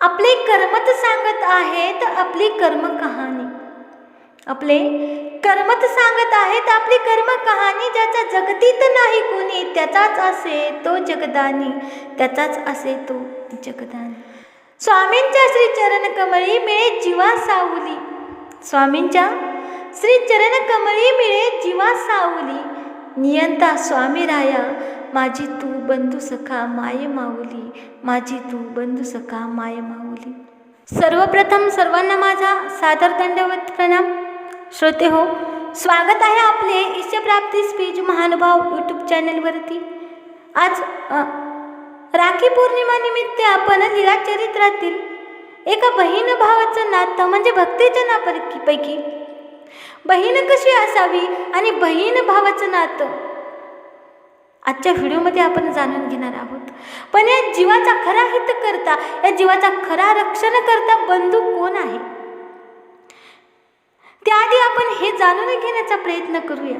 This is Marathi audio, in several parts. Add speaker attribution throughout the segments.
Speaker 1: आपले कर्मत सांगत आहेत आपली कर्म कहाणी. आपले कर्मत सांगत आहेत आपली कर्म कहाणी ज्याच्या जगतीत नाही कोणी त्याचाच असे तो जगदानी त्याचाच असे तो जगदानी. स्वामींच्या श्री चरण कमळी मिळे जीवा सावली. स्वामींच्या श्री चरण कमळी मिळे जीवा सावली. नियंता स्वामी राया माझी तू बंधू सखा माय माऊली माझी तू बंधू सखा माय माऊली. सर्वप्रथम सर्वांना माझा सादर दंडवत प्रणाम. श्रोते हो स्वागत आहे आपले ईशप्राप्ती स्पीच महानुभाव यूट्यूब चॅनलवरती. आज राखी पौर्णिमानिमित्त आपण लीला चरित्रातील एका बहीण भावाचं नातं म्हणजे भक्तीच्या नापैकी पैकी बहीण कशी असावी आणि बहीण भावाचं नातं? आजच्या व्हिडिओमध्ये आपण जाणून घेणार आहोत. पण या जीवाचा खरा हित करता या जीवाचा खरा रक्षण करता बंधू कोण आहे? त्याआधी आपण हे जाणून घेण्याचा प्रयत्न करूया.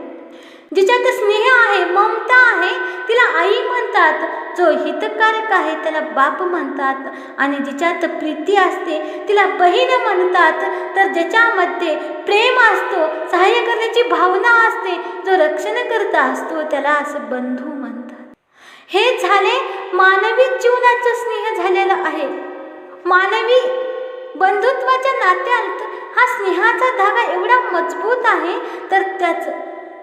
Speaker 1: जिच्यात स्नेह आहे ममता आहे तिला आई म्हणतात. जो हितकारक आहे त्याला बाप म्हणतात आणि जिच्यात प्रीती असते तिला बहीण म्हणतात. तर ज्याच्यामध्ये प्रेम असतो सहाय्य करण्याची भावना असते जो रक्षण करता असतो त्याला असं बंधू म्हणतात. हे झाले मानवी जीवनाचं स्नेह झालेलं आहे. मानवी बंधुत्वाच्या नात्यात हा स्नेहाचा धागा एवढा मजबूत आहे तर त्याचं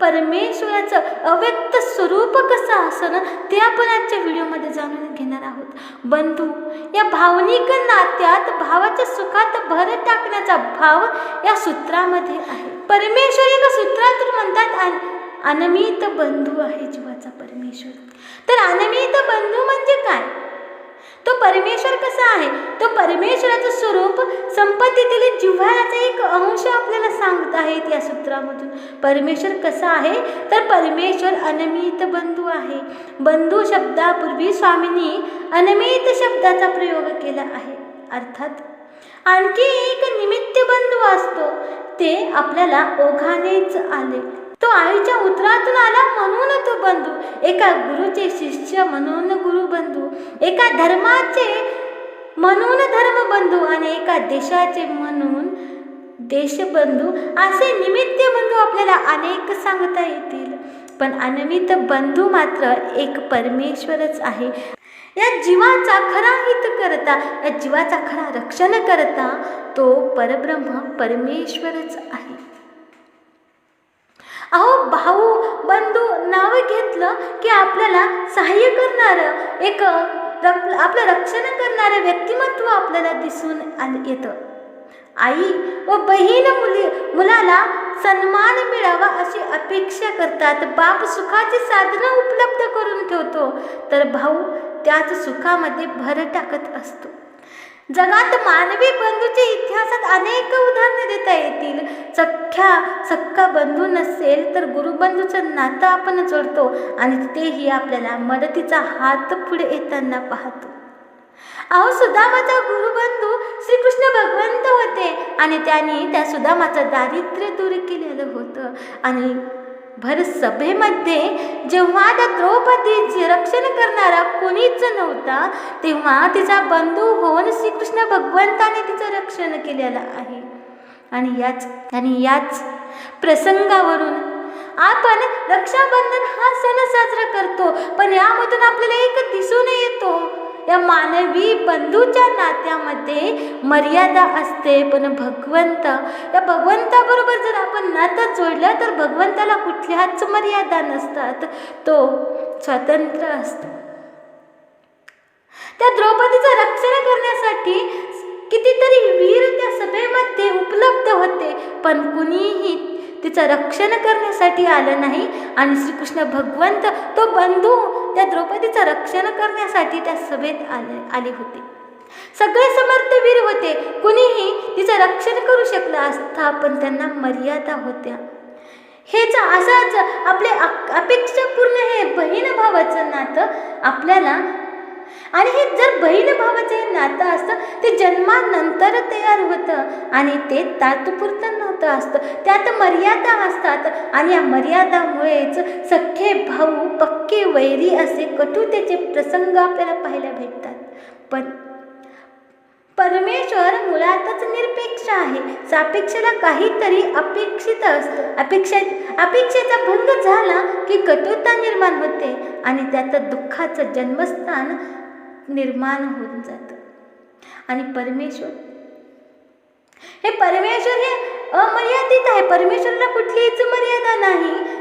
Speaker 1: परमेश्वराचं अव्यक्त स्वरूप कसं असणं ते आपण आजच्या व्हिडिओमध्ये जाणून घेणार आहोत. बंधू या भावनिक नात्यात भावाच्या सुखात भर टाकण्याचा भाव या सूत्रामध्ये आहे. परमेश्वर एका सूत्रातून म्हणतात अनमित बंधू आहे जीवाचा परमेश्वर. तर अनमित बंधू म्हणजे काय? तो परमेश्वर कसा आहे? तो परमेश्वराचं स्वरूप संपत्तीतील जिव्हाळ्याचा एक अंश आपल्याला सांगत आहेत या सूत्रामधून. परमेश्वर कसा आहे? तर परमेश्वर अनमित बंधू आहे. बंधू शब्दापूर्वी स्वामींनी अनमित शब्दाचा प्रयोग केला आहे. अर्थात आणखी एक निमित्त बंधू असतो. ते आपल्याला ओघानेच आले. तो आईच्या उतरातून आला म्हणून तो बंधू. एका गुरुचे शिष्य म्हणून गुरुबंधू एका धर्माचे म्हणून धर्मबंधू आणि एका देशाचे म्हणून देशबंधू असे निमित्त बंधू आपल्याला अनेक सांगता येतील. पण अनमित बंधू मात्र एक परमेश्वरच आहे. या जीवाचा खरा हित करता या जीवाचा खरा रक्षण करता तो परब्रह्म परमेश्वरच आहे. अहो भाऊ बंधू नाव घेतलं की आपल्याला सहाय्य करणारं एक रक आपलं रक्षण करणारं व्यक्तिमत्व आपल्याला दिसून आलं येतं. आई व बहीण मुली मुलाला सन्मान मिळावा अशी अपेक्षा करतात. बाप सुखाची साधनं उपलब्ध करून ठेवतो. तर भाऊ त्याच सुखामध्ये भर टाकत असतो. जगात मानवी बंधूच्या इतिहासात अनेक उदाहरणे देता येतील. सख्या सख्खा बंधू नसेल तर गुरुबंधूचं नातं आपण जोडतो आणि तेही आपल्याला मदतीचा हात पुढे येताना पाहतो. अहो सुदामाचा गुरुबंधू श्रीकृष्ण भगवंत होते आणि त्यांनी त्या सुदामाचं दारिद्र्य दूर केलेलं होतं. आणि भर सभेमध्ये जेव्हा त्या द्रौपदीचे रक्षण करणारा कोणीच नव्हता तेव्हा तिचा बंधू होऊन श्रीकृष्ण भगवंताने तिचं रक्षण केलेलं आहे. आणि याच आणि याच प्रसंगावरून आपण रक्षाबंधन हा सण साजरा करतो पण यामधून आपल्याला एक दिसून येतो. या मानवी बंधूच्या नात्यामध्ये मर्यादा असते पण भगवंत या भगवंताबरोबर जर आपण नातं जोडलं तर भगवंताला कुठल्याच मर्यादा नसतात. तो स्वतंत्र असतो. त्या द्रौपदीचं रक्षण करण्यासाठी कितीतरी वीर त्या सभेमध्ये उपलब्ध होते पण कुणीही तिचं रक्षण करण्यासाठी आलं नाही. आणि श्रीकृष्ण भगवंत तो बंधू त्या द्रौपदीचं रक्षण करण्यासाठी त्या सभेत आले आले होते. सगळे समर्थ वीर होते. कुणीही तिचं रक्षण करू शकलं असता पण त्यांना मर्यादा होत्या. हेच असाच आपले अपेक्षापूर्ण हे बहीण भावाचं नातं आपल्याला आणि हे जर बहीण भावाचं हे नातं असतं ते जन्मानंतर तयार होतं. आणि ते तात्पुरतं नातं असतं. त्यात मर्यादा असतात. आणि या मर्यादामुळेच सख्खे भाऊ पक्के वैरी असे कटुतेचे प्रसंग आपल्याला पाहायला भेटतात. पण परमेश्वर मुळातच निरपेक्ष आहे. सापेक्षेला काहीतरी अपेक्षित असतं. अपेक्षा अपेक्षेचा भंग झाला की कटुता निर्माण होते. आणि त्यात दुःखाचं जन्मस्थान निर्माण होऊन जातं. आणि परमेश्वर हे परमेश्वर हे अमर्यादित आहे. परमेश्वराला कुठलीच मर्यादा नाही.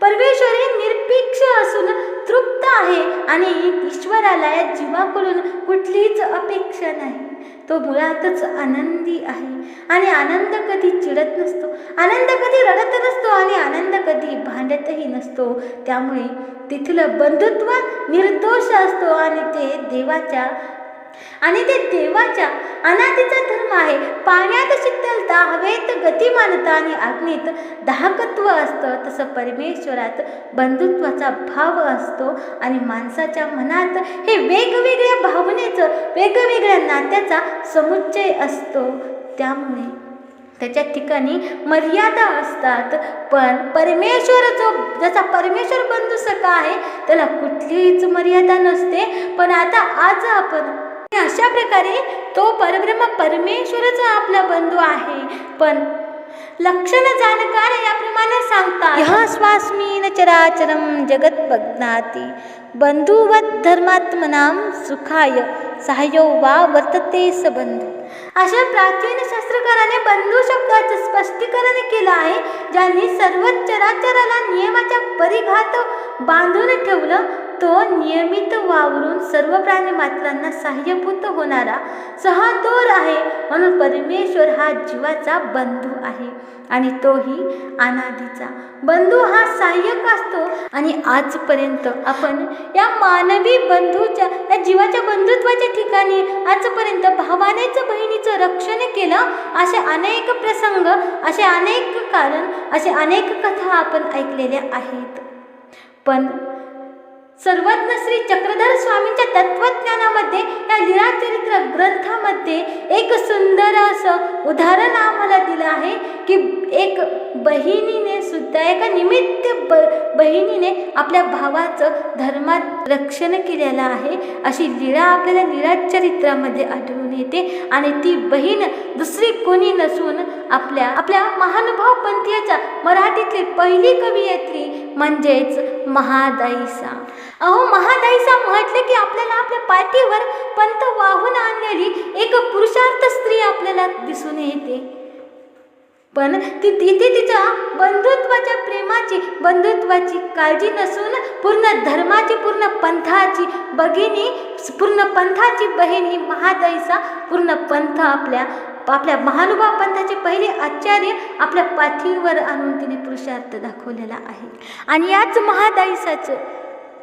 Speaker 1: परमेश्वर हे निरपेक्ष असून तृप्त आहे. आणि ईश्वराला या जीवाकडून कुठलीच अपेक्षा नाही. तो मुळातच आनंदी आहे. आणि आनंद कधी चिडत नसतो. आनंद कधी रडत नसतो आणि आनंद कधी भांडतही नसतो. त्यामुळे तिथलं बंधुत्व निर्दोष असतो आणि ते देवाच्या आणि ते देवाच्या अनादीचा धर्म आहे. पाण्यात शीतलता हवेत गतिमानता आणि अग्नीत दाहकत्व असतं. तसं परमेश्वरात बंधुत्वाचा भाव असतो आणि माणसाच्या मनात हे वेगवेगळ्या भावनेचं वेगवेगळ्या नात्याचा समुच्चय असतो. त्यामुळे त्याच्या ठिकाणी मर्यादा असतात. पण परमेश्वर जो जसा परमेश्वर बंधू सका आहे त्याला कुठलीच मर्यादा नसते. पण आता आज आपण अशा प्रकारे तो परब्रह्म परमेश्वरच आपला बंधू आहे. पण लक्षण जाणकार याप्रमाणे सांगतात ह्या स्वास्मीन चराचरम जगत बघनाती बंधुवत धर्मात्मनाम सुखाय सहाय्यो वा वर्तते स बंधू अशा प्राचीन शास्त्रकाराने बंधू शब्दाचं स्पष्टीकरण केलं आहे ज्यांनी सर्व चराचराला नियमाच्या परिघात बांधून ठेवलं तो नियमित वावरून सर्व प्राणी मात्रांना सहाय्यभूत होणारा सहादोर आहे. म्हणून परमेश्वर हा जीवाचा बंधू आहे आणि तोही अनादीचा बंधू हा सहाय्यक असतो. आणि आजपर्यंत आपण या मानवी बंधूच्या या जीवाच्या बंधुत्वाच्या ठिकाणी आजपर्यंत भावानेच बहिणीचं रक्षण केलं असे अनेक प्रसंग असे अनेक कारण असे अनेक कथा आपण ऐकलेल्या आहेत. पण सर्वज्ञ श्री चक्रधर स्वामींच्या तत्वज्ञानामध्ये या लीळाचरित्र ग्रंथामध्ये एक सुंदर असं उदाहरण आम्हाला दिलं आहे की एक बहिणीने सुद्धा एका निमित्त ब बहिणीने आपल्या भावाचं धर्मात रक्षण केलेलं आहे. अशी लीळा आपल्याला लीळाचरित्रामध्ये आढळून येते आणि ती बहीण दुसरी कोणी नसून आपल्या आपल्या महानुभाव पंथीयाच्या मराठीतली पहिली कवयित्री म्हणजेच महादाईसा अहो महादाईसा म्हटले की आपल्याला आपल्या पाठीवर पंत वाहून आणलेली एक पुरुषार्थ स्त्री आपल्याला दिसून येते. पण ती तिथे तिच्या बंधुत्वाच्या प्रेमाची बंधुत्वाची काळजी नसून पूर्ण धर्माची पूर्ण पंथाची भगिनी पूर्ण पंथाची बहिणी महादाईचा पूर्ण पंथ आपल्या आपल्या महानुभाव पंथाचे पहिले आचार्य आपल्या पाठीवर आणून तिने पुरुषार्थ दाखवलेला आहे. आणि याच महादाईसाचं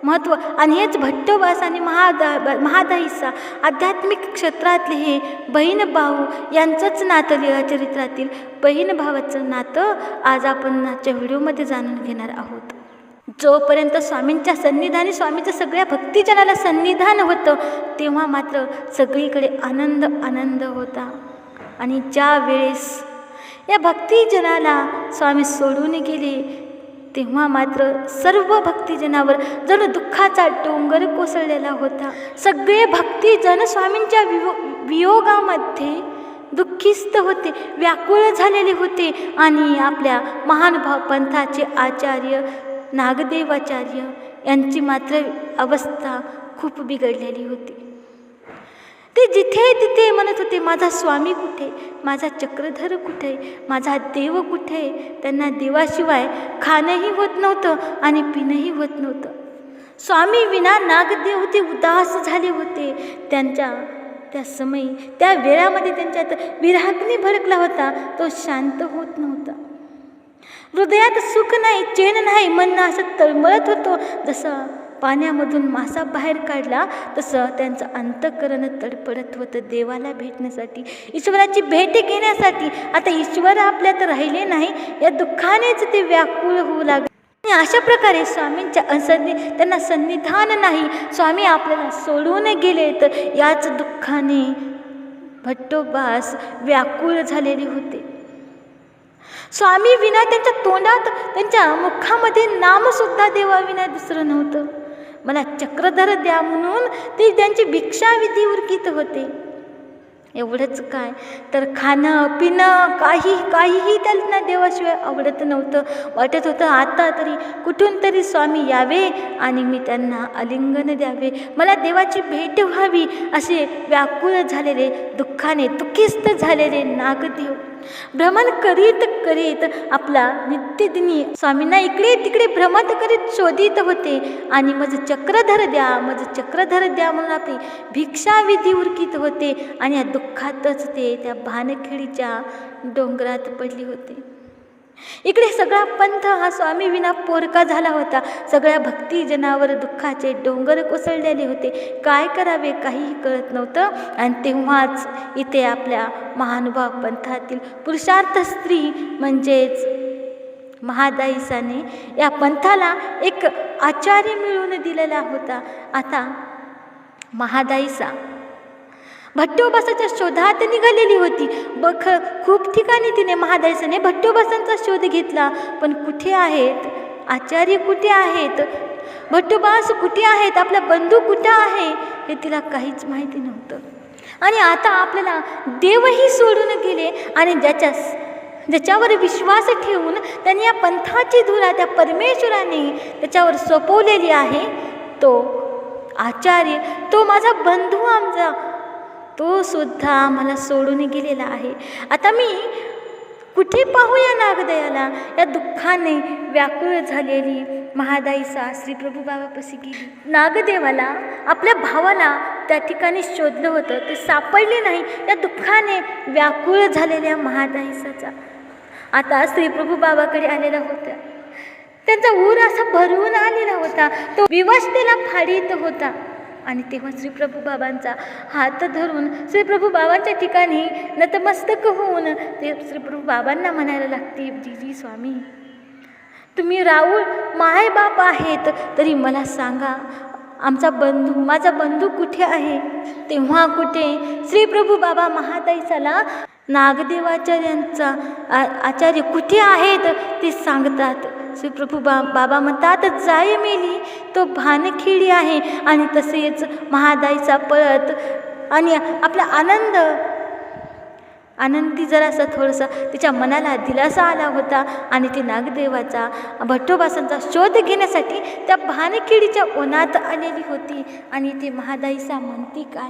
Speaker 1: महत्त्व आणि हेच भट्टवास आणि महादा महादाईसा आध्यात्मिक क्षेत्रातले हे बहीण भाऊ यांचंच नातं लिहा चरित्रातील बहीण भावाचं नातं आज आपण आजच्या व्हिडिओमध्ये जाणून घेणार आहोत. जोपर्यंत स्वामींच्या सन्निधानी स्वामीचं सगळ्या भक्तिजनाला सन्निधान होतं तेव्हा मात्र सगळीकडे आनंद आनंद होता. आणि ज्या वेळेस या भक्तिजनाला स्वामी सोडून गेले तेव्हा मात्र सर्व भक्तिजनावर जणू दुःखाचा डोंगर कोसळलेला होता. सगळे भक्तिजन स्वामींच्या वियो वियोगामध्ये दुःखीस्त होते व्याकुळ झालेले होते आणि आपल्या महानुभाव पंथाचे आचार्य नागदेवाचार्य यांची मात्र अवस्था खूप बिघडलेली होती. ते जिथे तिथे म्हणत होते माझा स्वामी कुठे? माझा चक्रधर कुठे? माझा देव कुठे? त्यांना देवाशिवाय खाणंही होत नव्हतं आणि पिणंही होत नव्हतं. स्वामी विना नागदेव ते उदास झाले होते. त्यांच्या त्या समयी त्या वेळामध्ये त्यांच्यात विराग्नी भडकला होता. तो शांत होत नव्हता. हृदयात सुख नाही चेन नाही मन असं तळमळत होतं जसं पाण्यामधून मासा बाहेर काढला तसं त्यांचं अंतकरण तडपडत होतं देवाला भेटण्यासाठी ईश्वराची भेट घेण्यासाठी. आता ईश्वर आपल्यात राहिले नाही या दुःखानेच ते व्याकुळ होऊ लागले. आणि अशा प्रकारे स्वामींच्या सन्नि त्यांना सन्निधान नाही. स्वामी आपल्याला सोडून गेले तर याच दुःखाने भट्टोबास व्याकुळ झालेले होते. स्वामी विना त्यांच्या तोंडात त्यांच्या मुखामध्ये नामसुद्धा देवाविना दुसरं नव्हतं. मला चक्रधर द्या म्हणून ते त्यांची भिक्षाविधी उरकीत होते. एवढंच काय? तर खाणं पिणं काही काहीही त्यांना देवाशिवाय आवडत नव्हतं. वाटत होतं आता तरी कुठून तरी स्वामी यावे आणि मी त्यांना आलिंगन द्यावे. मला देवाची भेट व्हावी असे व्याकुळ झालेले दुःखाने दुःखिस्त झालेले नागदेव. भ्रमण करीत करीत आपला नित्यदिनी स्वामींना इकडे तिकडे भ्रमत करीत शोधित होते. आणि मज चक्रधर द्या मज चक्रधर द्या म्हणून आपली भिक्षाविधी उरकीत होते. आणि या दुःखातच ते त्या भानखेडीच्या डोंगरात पडली होते. इकडे सगळा पंथ हा स्वामी विना पोरका झाला होता. सगळ्या भक्तिजनावर दुःखाचे डोंगर कोसळलेले होते. काय करावे काहीही कळत नव्हतं. आणि तेव्हाच इथे आपल्या महानुभाव पंथातील पुरुषार्थ स्त्री म्हणजेच महादाईसाने या पंथाला एक आचार्य मिळवून दिलेला होता. आता महादाईसा भट्टोबासाच्या शोधात निघालेली होती. बख खूप ठिकाणी तिने महादर्शने भट्टोबासांचा शोध घेतला. पण कुठे आहेत? आचार्य कुठे आहेत? भट्टोबास कुठे आहेत? आपला बंधू कुठं आहे? हे तिला काहीच माहिती नव्हतं. आणि आता आपल्याला देवही सोडून गेले आणि ज्याच्या ज्याच्यावर विश्वास ठेवून त्यांनी या पंथाची धुरा त्या परमेश्वराने त्याच्यावर सोपवलेली आहे तो आचार्य तो माझा बंधू आमचा. तो सुद्धा मला सोडून गेलेला आहे. आता मी कुठे पाहूया नागदयाला? या दुःखाने व्याकुळ झालेली महादाईसा श्री प्रभू बाबापाशी गेली. नागदेवाला आपल्या भावाला त्या ठिकाणी शोधलं होतं. ते सापडले नाही. या दुःखाने व्याकुळ झालेल्या महादाईसाचा आता श्री प्रभू बाबाकडे आलेला होता. त्यांचा ऊर असा भरवून आलेला होता. तो विवशतेला फाडीत होता. आणि तेव्हा श्रीप्रभू बाबांचा हात धरून श्रीप्रभू बाबांच्या ठिकाणी नतमस्तक होऊन ते श्रीप्रभू बाबांना म्हणायला लागते जीजी स्वामी तुम्ही राऊळ मायबाप आहेत तरी मला सांगा आमचा बंधू माझा बंधू कुठे आहे? तेव्हा कुठे श्रीप्रभू बाबा महादाईसाला नागदेवाचार्यांचा आचार्य कुठे आहेत ते सांगतात. श्रीप्रभू बा बाबा म्हणतात जाय मेली तो भानखेडी आहे. आणि तसेच महादाईचा पळत आणि आपला आनंद आनंदी जरासा थोडंसं तिच्या मनाला दिलासा आला होता आणि ती नागदेवाचा भट्टोबासांचा शोध घेण्यासाठी त्या भानखेडीच्या ओनात आलेली होती. आणि ती महादाईसा म्हणती काय?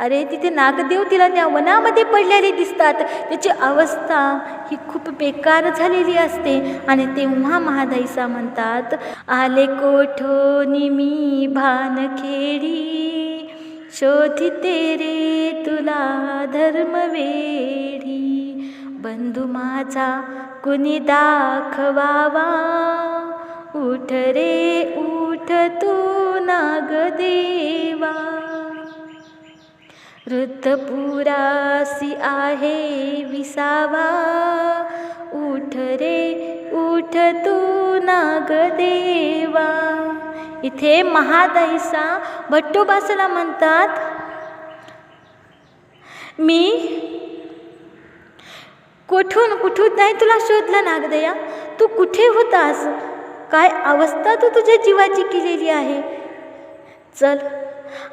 Speaker 1: अरे तिथे नागदेव तिला त्या वनामध्ये पडलेले दिसतात. त्याची अवस्था ही खूप बेकार झालेली असते. आणि तेव्हा महादाईसा म्हणतात आले कोठो निमी भानखेडी? शोधिते रे तुला धर्मवेडी बंधू माझा कुणी दाखवावा? उठ रे उठ तू नागदेवा. वृद्धपुरासी आहे विसावा. उठ रे उठ तू नागदेवा. इथे महादैसा भट्टोबासला म्हणतात मी कुठून कुठून नाही तुला शोधलं नागदया? तू कुठे होतास? काय अवस्था तू तुझ्या जीवाची केलेली आहे? चल.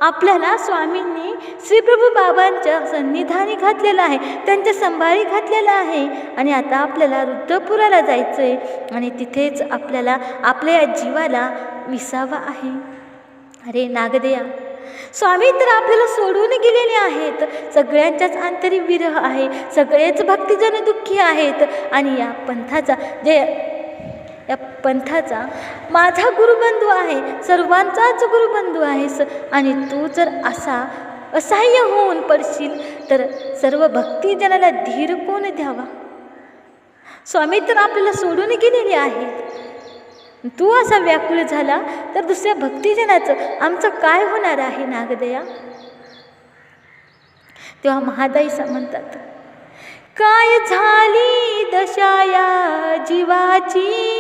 Speaker 1: आपल्याला स्वामींनी श्रीप्रभू बाबांच्या सन्निधानी घातलेलं आहे त्यांच्या संभाळी घातलेलं आहे. आणि आता आपल्याला रुद्रपुराला जायचं आहे आणि तिथेच आपल्याला आपल्या या जीवाला विसावा आहे. अरे नागदेया स्वामी तर आपल्याला सोडून गेलेले आहेत. सगळ्यांच्याच आंतरिक विरह आहे सगळेच भक्तिजन दुःखी आहेत. आणि या पंथाचा जे या पंथाचा माझा गुरुबंधू आहे सर्वांचाच गुरुबंधू आहेस. आणि तू जर असा असहाय्य होऊन पडशील तर सर्व भक्तिजनाला धीर कोण द्यावा? स्वामी तर आपल्याला सोडून गेलेले आहेत. तू असा व्याकुळ झाला तर दुसऱ्या भक्तिजनाचं आमचं काय होणार आहे नागदया? तेव्हा महादाईसा म्हणतात काय झाली दशाया जीवाची?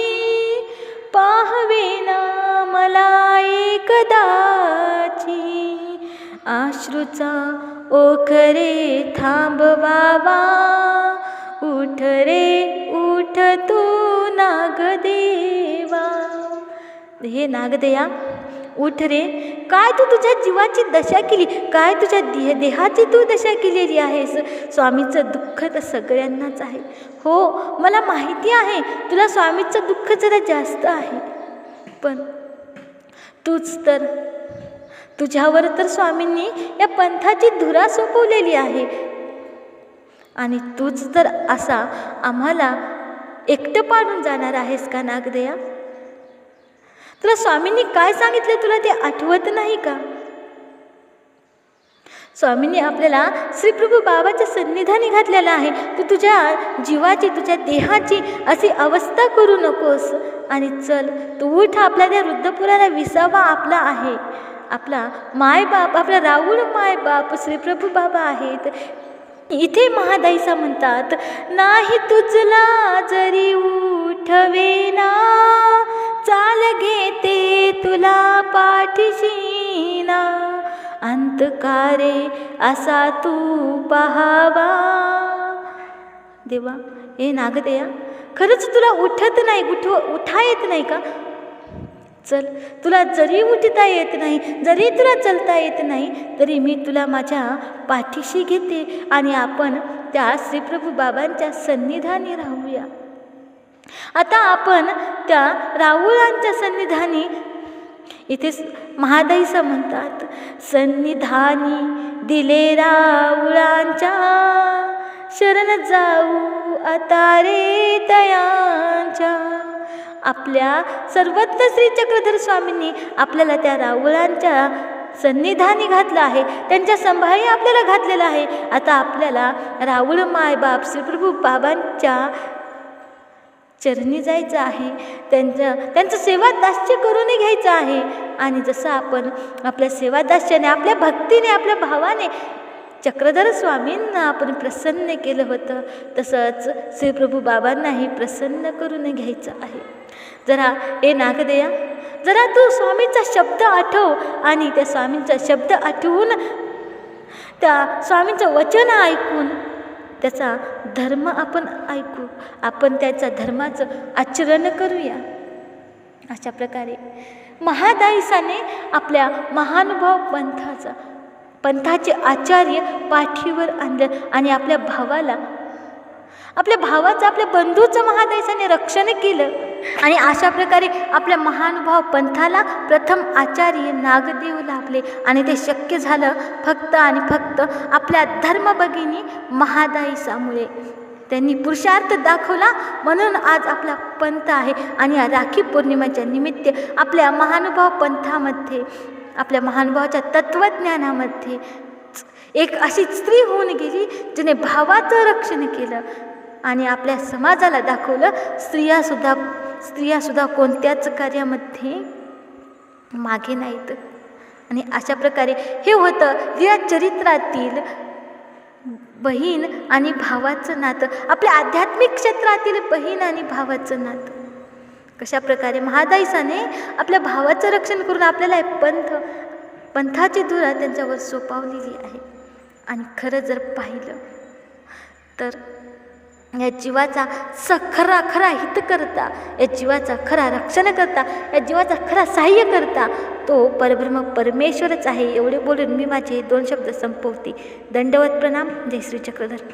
Speaker 1: पाहवेना मला एकदाची. आश्रुचा ओखरे थांबवावा. उठ रे उठ तू नागदेवा. हे नागदेया उठ रे. काय तू तुझ्या जीवाची दशा केली? काय तुझ्या देह देहाची तू दशा केलेली आहेस? स्वामीचं दुःख तर सगळ्यांनाच आहे. हो मला माहिती आहे. तुला स्वामीचं दुःख जरा जास्त आहे. पण तूच तर तुझ्यावर तर स्वामींनी या पंथाची धुरा सोपवलेली आहे. आणि तूच तर असा आम्हाला एकटं पाडून जाणार आहेस का नागदया? तुला स्वामींनी काय सांगितलं? तुला ते आठवत नाही का? स्वामींनी आपल्याला श्रीप्रभू बाबाच्या सन्निधानी घातलेलं आहे. तू तुझ्या जीवाची तुझ्या देहाची अशी अवस्था करू नकोस. आणि चल तू उठ. आपल्या त्या वृद्धपुराला विसावा आपला आहे. आपला मायबाप आपला राहुल मायबाप श्रीप्रभू बाबा आहेत. इथे महादाईसा म्हणतात नाही तुझला जरी उठवे तुला पाठीशीना. अंतकारे असा तू पहावा. देवा हे नागदया खरंच तुला उठत नाही उठव उठा येत नाही का? चल तुला जरी उठता येत नाही जरी तुला चलता येत नाही तरी मी तुला माझ्या पाठीशी घेते आणि आपण त्या श्रीप्रभू बाबांच्या सन्निधानी राहूया. आता आपण त्या राहुळांच्या सन्निधानी इथे महादाईचं म्हणतात सन्निधानी दिले राऊळांच्या शरण जाऊ आता रे तयांच्या आपल्या सर्वत्र श्री चक्रधर स्वामींनी आपल्याला त्या रावळांच्या सन्निधानी घातलं आहे. त्यांच्या संभाळी आपल्याला घातलेलं आहे. आता आपल्याला राहुळ मायबाप श्रीप्रभू बाबांच्या चरणी जायचं आहे त्यांचं त्यांचं सेवादास्य करूनही घ्यायचं आहे. आणि जसं आपण आपल्या सेवादास्याने आपल्या भक्तीने आपल्या भावाने चक्रधर स्वामींना आपण प्रसन्न केलं होतं तसंच श्रीप्रभू बाबांनाही प्रसन्न करून घ्यायचं आहे. जरा ए नागदेया जरा तू स्वामींचा शब्द आठव आणि त्या स्वामींचा शब्द आठवून त्या स्वामींचं वचन ऐकून त्याचा धर्म आपण ऐकू आपण त्याच्या धर्माचं आचरण करूया. अशा प्रकारे महादाईसाने आपल्या महानुभाव पंथाचा पंथाचे आचार्य पाठीवर आणलं आणि आपल्या भावाला आपल्या भावाचं आपल्या बंधूचं महादेशाने रक्षण केलं. आणि अशा प्रकारे आपल्या महानुभाव पंथाला प्रथम आचार्य नागदेव लाभले. आणि ते शक्य झालं फक्त आणि फक्त आपल्या धर्मभगिनी महादाईसामुळे त्यांनी पुरुषार्थ दाखवला. म्हणून आज आपला पंथ आहे. आणि या राखी पौर्णिमेच्या निमित्त आपल्या महानुभाव पंथामध्ये आपल्या महानुभावाच्या तत्त्वज्ञानामध्ये एक अशी स्त्री होऊन गेली जिने भावाचं रक्षण केलं. आणि आपल्या समाजाला दाखवलं स्त्रियासुद्धा स्त्रियासुद्धा कोणत्याच कार्यामध्ये मागे नाहीत. आणि अशा प्रकारे हे होतं या चरित्रातील बहीण आणि भावाचं नातं आपल्या आध्यात्मिक क्षेत्रातील बहीण आणि भावाचं नातं. कशा प्रकारे महादाईसाने आपल्या भावाचं रक्षण करून आपल्याला पंथ पंथाची धुरा त्यांच्यावर सोपावलेली आहे. आणि खरं जर पाहिलं तर या जीवाचा स खरा खरा हित करता या जीवाचा खरा रक्षण करता या जीवाचा खरा सहाय्य करता तो परब्रह्म परमेश्वरच आहे. एवढे बोलून मी माझे दोन शब्द संपवते. दंडवत प्रणाम. जय श्री चक्रधर.